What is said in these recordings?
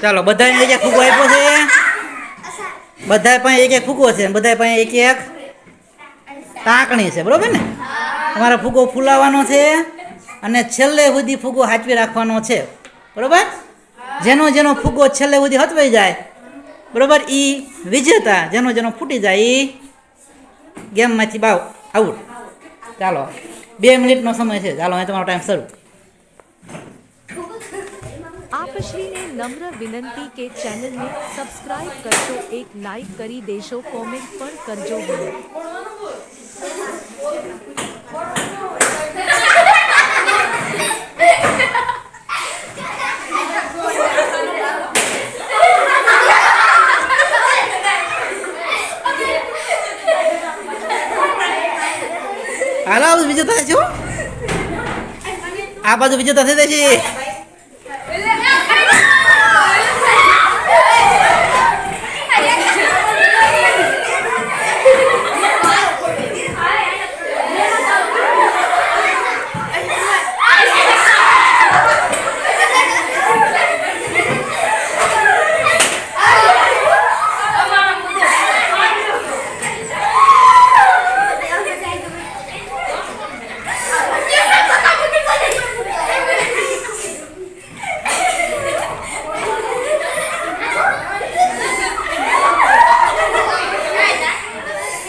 ચાલો બધાને એક એક ફૂગો આપ્યો છે બધા પાસે એક એક ફૂગો છે બધા પાસે એક એક ટાંકણી છે, બરોબર ને? તમારે ફૂગો ફૂલાવાનો છે અને છેલ્લે સુધી ફૂગો હાચવી રાખવાનો છે, બરોબર? જેનો જેનો ફૂગો છેલ્લે સુધી હચવાઈ જાય, બરોબર? એ વિજેતા, જેનો જેનો ફૂટી જાય એ ગેમમાંથી બાવ, આઉટ. ચાલો, બે મિનિટનો સમય છે. ચાલો અહીં તમારો ટાઈમ શરૂ. આપશ્રીને નમ્ર વિનંતી કે ચેનલને સબસ્ક્રાઇબ કરશો એક લાઈક કરી દેશો કોમેન્ટ પણ કરજો હાલો વિજેતા છો આ બાજુ વિજેતા થઈ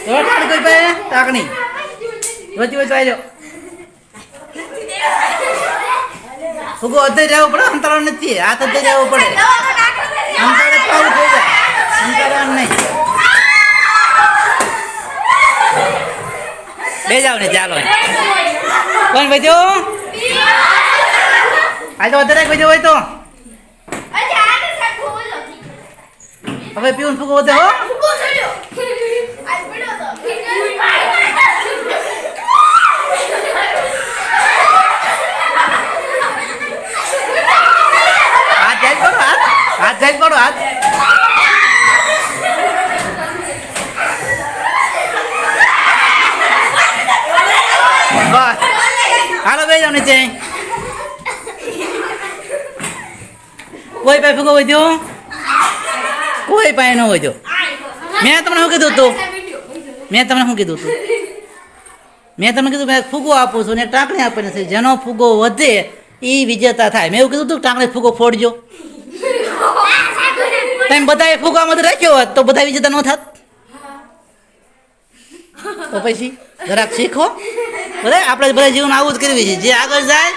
પાસે ટાકણી વચ્ચે વચ્ચે આવી જાઓ ફૂગો અધર જવું પડે અંતરાળ નથી. હાથ અધર જવું પડે. અંતરાળે પાવું થઈ જાય. અંતરાળ નહીં. બે જાવ ને ચાલો. કોણ ભાઈ આ તો વધારે કોઈ હોય તો. હવે પીવું ફૂગો વધે હો હાથ જાય પડો હાથ જાય પડો હાથ. હાલો બે જાવ નીચે. કોઈ પાસે ફૂગો વધ્યો કોઈ પાસે ન વધ્યો મેં તમને શું કીધું તું મેં તમને શું કીધું તું મેં તમને કીધું મેં ફૂગો આપું છું ને ટાંકણી આપવાની છે. જેનો ફૂગો વધે એ વિજેતા થાય. મેં એવું કીધું તું ટાંકણી ફૂગો ફોડજો. તમે બધાએ ફૂગામાં રાખ્યો હોત તો બધા વિજેતા ન થાત? તો પછી જરાક શીખો. બરાબર આપણે બધા જીવન આવું જ કરવી છે. જે આગળ જાય